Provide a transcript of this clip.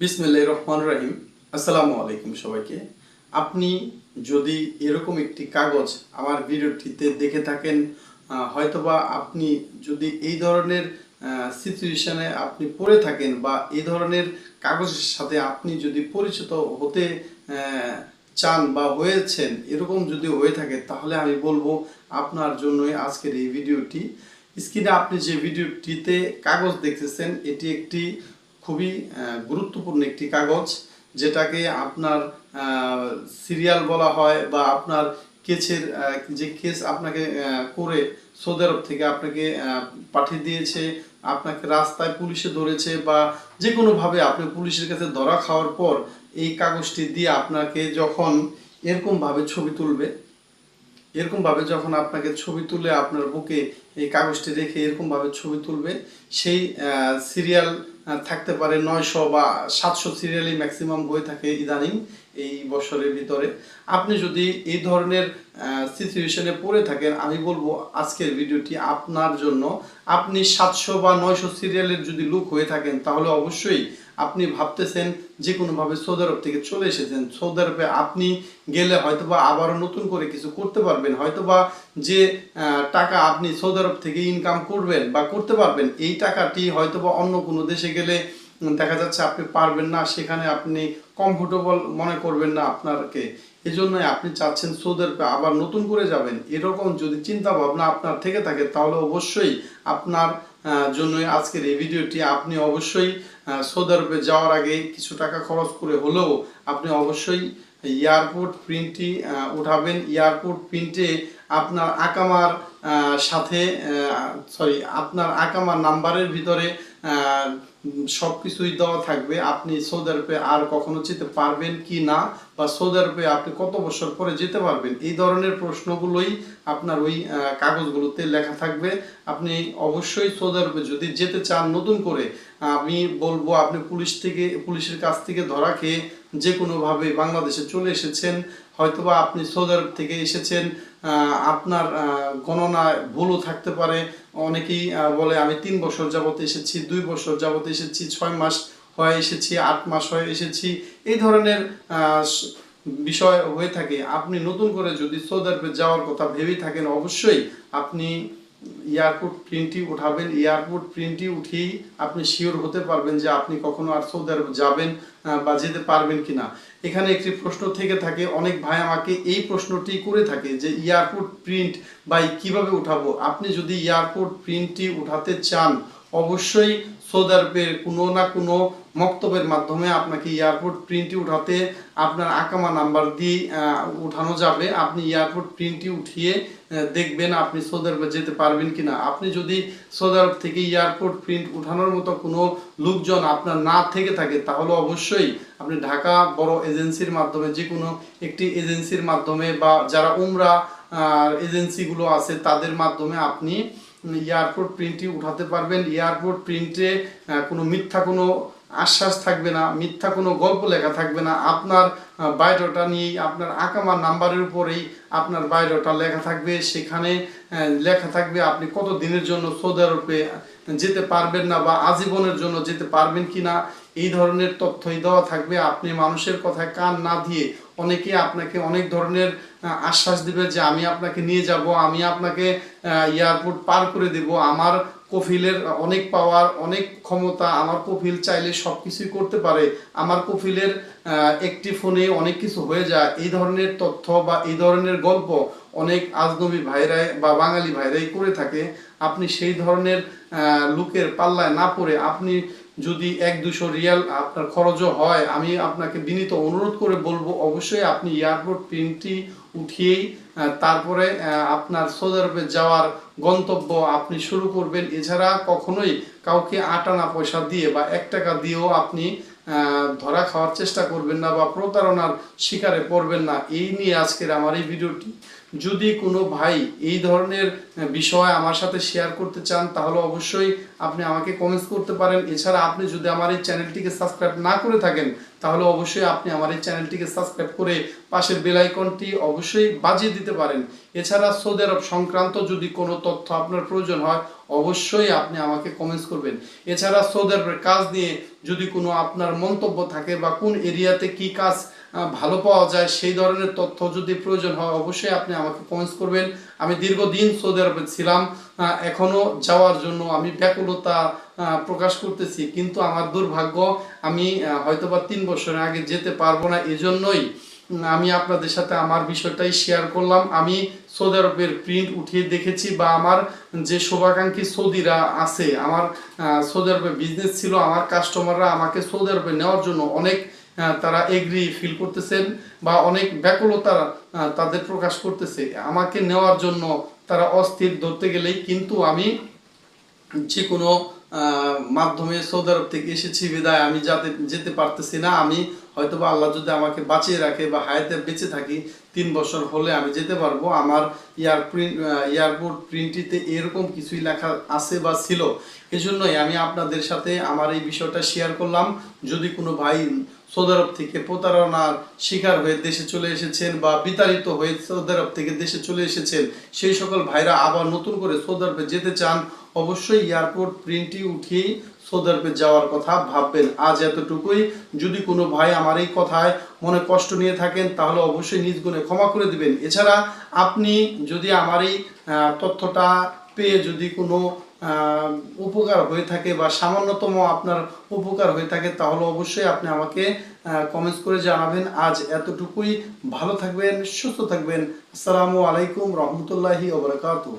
বিসমিল্লাহ রহমান রহিম। আসসালামু আলাইকুম সবাইকে। আপনি যদি এরকম একটি কাগজ আমার ভিডিওটিতে দেখে থাকেন হয়তোবা আপনি যদি এই ধরনের সিচুয়েশনে আপনি পড়ে থাকেন বা এই ধরনের কাগজের সাথে আপনি যদি পরিচিত হতে চান বা হয়েছেন, এরকম যদি হয়ে থাকে, তাহলে আমি বলব আপনার জন্যই আজকের এই ভিডিওটি। স্ক্রিনে আপনি যে ভিডিওটিতে কাগজ দেখতেছেন, এটি একটি খুবই গুরুত্বপূর্ণ একটি কাগজ, যেটাকে আপনার সিরিয়াল বলা হয় বা আপনার কেসের যে কেস আপনাকে করে সৌদি আরব থেকে আপনাকে পাঠিয়ে দিয়েছে, আপনাকে রাস্তায় পুলিশে ধরেছে বা যে কোনোভাবে আপনি পুলিশের কাছে ধরা খাওয়ার পর এই কাগজটি দিয়ে আপনাকে যখন এরকমভাবে ছবি তুলবে এরকম ভাবে যখন আপনাকে ছবি তুলে আপনার বুকে এই কাগজটি রেখে এরকম ভাবে ছবি তুলবে, সেই সিরিয়াল থাকতে পারে নয়শো বা সাতশো সিরিয়ালই ম্যাক্সিমাম হয়ে থাকে ইদানিং এই বছরের ভিতরে। আপনি যদি এই ধরনের সিচুয়েশনে পড়ে থাকেন, আমি বলব আজকের ভিডিওটি আপনার জন্য। আপনি সাতশো বা নয়শো সিরিয়ালের যদি লুক হয়ে থাকেন, তাহলে অবশ্যই আপনি ভাবতেছেন যে কোনোভাবে সৌদি আরব থেকে চলে এসেছেন। সৌদি আরবে আপনি গেলে হয়তোবা আবারও নতুন করে কিছু করতে পারবেন। হয়তোবা যে টাকা আপনি সৌদি আরব থেকে ইনকাম করবেন বা করতে পারবেন, এই টাকাটি হয়তোবা অন্য কোনো দেশে গেলে দেখা যাচ্ছে আপনি পারবেন না, সেখানে আপনি কমফোর্টেবল মনে করবেন না আপনাকে এই জন্যই আপনি চাচ্ছেন সৌদি আরবে আবার নতুন করে যাবেন। এরকম যদি চিন্তা ভাবনা আপনার থেকে থাকে, তাহলে অবশ্যই আপনার আহ, জন্যই আজকের এই ভিডিওটি। আপনি অবশ্যই সৌদি আরবে যাওয়ার আগে কিছু টাকা খরচ করে হলেও আপনি অবশ্যই এয়ারপোর্ট প্রিন্টটি উঠাবেন। এয়ারপোর্ট প্রিন্টে আপনার আকামার সাথে সরি আপনার আকামার নাম্বারের ভিতরে সব কিছুই দেওয়া থাকবে। আপনি সৌদি আরবে আর কখনো যেতে পারবেন কি না, বা সৌদি আরবে আপনি কত বছর পরে যেতে পারবেন, এই ধরনের প্রশ্নগুলোই আপনার ওই কাগজগুলোতে লেখা থাকবে। আপনি অবশ্যই সৌদি আরবে যদি যেতে চান নতুন করে, আমি বলব আপনি পুলিশ থেকে, পুলিশের কাছ থেকে ধরা খেয়ে যে কোনোভাবে বাংলাদেশে চলে এসেছেন, হয়তোবা আপনি সৌদি আরব থেকে এসেছেন আপনার গণনায় ভুলও থাকতে পারে অনেকেই বলে, আমি তিন বছর যাবত এসেছি, দুই বছর যাবত এসেছি, ছয় মাস হয়ে এসেছি, আট মাস হয়ে এসেছি। এই ধরনের বিষয় হয়ে থাকে। আপনি নতুন করে যদি সৌদি আরবে যাওয়ার কথা ভেবেই থাকেন, অবশ্যই আপনি এয়ারপোর্ট প্রিন্টটি উঠাবেন এয়ারপোর্ট প্রিন্টটি উঠিয়েই আপনি শিওর হতে পারবেন যে আপনি কখনো আর সৌদি আরব যাবেন বা যেতে পারবেন কি না এখানে একটি প্রশ্ন থেকে থাকে, অনেক ভাই আমাকে এই প্রশ্নটি করে থাকে যে এয়ারপোর্ট প্রিন্ট বা কীভাবে উঠাবো? আপনি যদি এয়ারপোর্ট প্রিন্টটি উঠাতে চান, অবশ্যই সৌদি আরবের কোনো না কোনো মক্তবের মাধ্যমে আপনাকে এয়ারপোর্ট প্রিন্টটি উঠাতে আপনার আকামা নাম্বার দিয়ে উঠানো যাবে। আপনি এয়ারপোর্ট প্রিন্টটি উঠিয়ে দেখবেন আপনি সৌদি আরবে যেতে পারবেন কিনা। আপনি যদি সৌদি আরব থেকে এয়ারপোর্ট প্রিন্ট উঠানোর মতো কোনো লোকজন আপনার না থেকে থাকে, তাহলে অবশ্যই আপনি ঢাকা বড় এজেন্সির মাধ্যমে যে কোনো একটি এজেন্সির মাধ্যমে বা যারা উমরা এজেন্সিগুলো আছে, তাদের মাধ্যমে আপনি এয়ারপোর্ট প্রিন্টটি উঠাতে পারবেন। এয়ারপোর্ট প্রিন্টে কোনো মিথ্যা কোনো আশ্বাস থাকবে না, মিথ্যা কোনো গল্প লেখা থাকবে না। আপনার বায়োডাটা নিয়েই, আপনার আকামার নাম্বারের উপরেই আপনার বায়োডাটা লেখা থাকবে। সেখানে লেখা থাকবে আপনি কত দিনের জন্য সৌদি আরবে যেতে পারবেন না বা আজীবনের জন্য যেতে পারবেন কি না এই ধরনের তথ্যই দেওয়া থাকবে। আপনি মানুষের কথায় কান না দিয়ে অনেকে আপনাকে অনেক ধরনের আশ্বাস দিবে যে আমি আপনাকে নিয়ে যাব, আমি আপনাকে এয়ারপোর্ট পার করে দেব। আমার কফিলের অনেক পাওয়ার, অনেক ক্ষমতা, আমার কফিল চাইলে সব কিছুই করতে পারে। আমার কফিলের একটি ফোনে অনেক কিছু হয়ে যায়। এই ধরনের তথ্য বা এই ধরনের গল্প অনেক আজনবী ভাইরাই বা বাঙালি ভাইরাই করে থাকে। আপনি সেই ধরনের লোকের পাল্লায় না পড়ে আপনি যদি এক দুশো রিয়াল আপনার খরচও হয়, আমি আপনাকে বিনীত অনুরোধ করে বলব, অবশ্যই আপনি এয়ারপোর্ট প্রিন্টটি উঠিয়েই তারপরে আপনার সৌদি আরবে যাওয়ার গন্তব্য আপনি শুরু করবেন। এছাড়া কখনোই কাউকে আট আনা পয়সা দিয়ে বা এক টাকা দিয়েও আপনি ধরা খাওয়ার চেষ্টা করবেন না বা প্রতারণার শিকারে পড়বেন না। এই নিয়ে আজকের আমার এই ভিডিওটি। যদি কোনো ভাই এই ধরনের বিষয় আমার সাথে শেয়ার করতে চান, তাহলে অবশ্যই আপনি আমাকে কমেন্টস করতে পারেন। এছাড়া আপনি যদি আমার এই চ্যানেলটিকে সাবস্ক্রাইব না করে থাকেন, তাহলে অবশ্যই আপনি আমার এই চ্যানেলটিকে সাবস্ক্রাইব করে পাশের বেল আইকনটি অবশ্যই বাজিয়ে দিতে পারেন। এছাড়া সৌদি আরব সংক্রান্ত যদি কোনো তথ্য আপনার প্রয়োজন হয়, অবশ্যই আপনি আমাকে কমেন্টস করবেন। এছাড়া সৌদি আরবের কাজ নিয়ে যদি কোনো আপনার মন্তব্য থাকে বা কোন এরিয়াতে কি কাজ ভালো পাওয়া যায় সেই ধরনের তথ্য যদি প্রয়োজন হয় অবশ্যই আপনি আমাকে কমেন্টস করবেন। আমি দীর্ঘদিন সৌদি আরবে ছিলাম আহ, এখনও যাওয়ার জন্য আমি ব্যাকুলতা প্রকাশ করতেছি। কিন্তু আমার দুর্ভাগ্য আমি হয়তোবা তিন বছরের আগে যেতে পারব না এজন্যই আমি আপনাদের সাথে আমার বিষয়টাই শেয়ার করলাম। আমি সৌদি আরবের প্রিন্ট উঠিয়ে দেখেছি বা আমার যে শোভাকাঙ্ক্ষী সৌদিরা আছে আমার সৌদি আরবে বিজনেস ছিল আমার কাস্টমাররা আমাকে সৌদি আরবে নেওয়ার জন্য অনেক তারা এগ্রি ফিল করতেছেন বা অনেক ব্যাকুলতা তাদের প্রকাশ করতেছে। আমাকে নেওয়ার জন্য তারা অস্থির ধরতে গেলেই কিন্তু আমি যে কোনো মাধ্যমে সৌদি আরব থেকে এসেছি, বিদায় আমি যাতে, যেতে পারতেছি না, আমি হয়তো বা আল্লাহ যদি আমাকে বাঁচিয়ে রাখে বা হায়াতে বেঁচে থাকি, তিন বছর হলে আমি যেতে পারব। আমার ইয়ার প্রিন্ট এয়ারপোর্ট প্রিন্টিতে এরকম কিছুই লেখা আছে বা ছিল। এজন্যই আমি আপনাদের সাথে আমার এই বিষয়টা শেয়ার করলাম। যদি কোনো ভাই সৌদি আরব থেকে প্রতারণার শিকার হয়ে দেশে চলে এসেছেন বা বিতাড়িত হয়ে সৌদি আরব থেকে দেশে চলে এসেছেন, সেই সকল ভাইরা আবার নতুন করে সৌদি আরবে যেতে চান, অবশ্যই এয়ারপোর্ট প্রিন্টই উঠিয়েই সৌদি আরবে যাওয়ার কথা ভাববেন। আজ এতটুকুই। যদি কোনো ভাই আমার এই কথায় মনে কষ্ট নিয়ে থাকেন, তাহলে অবশ্যই নিজ গুণে ক্ষমা করে দিবেন। এছাড়া আপনি যদি আমার এই তথ্যটা পেয়ে যদি কোনো উপকার হয়ে থাকে বা সামান্যতম আপনার উপকার হয়ে থাকে, তাহলে অবশ্যই আপনি আমাকে কমেন্টস করে জানাবেন। আজ এতটুকুই। ভালো থাকবেন, সুস্থ থাকবেন। আসসালামু আলাইকুম রহমতুল্লাহি ওবরাকাতুহ